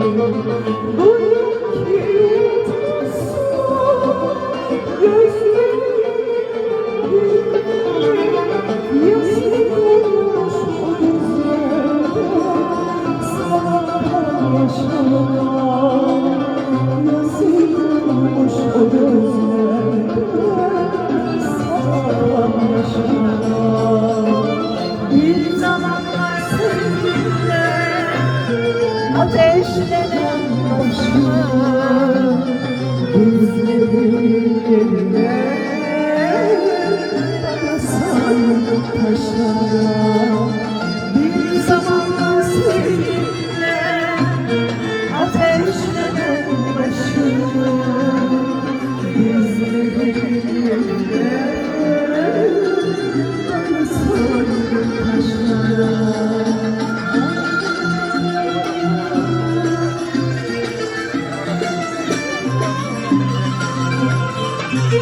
Gözlerim ateşlenen başım Gözlerim yerine sarılıp taşlara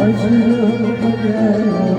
acılı kader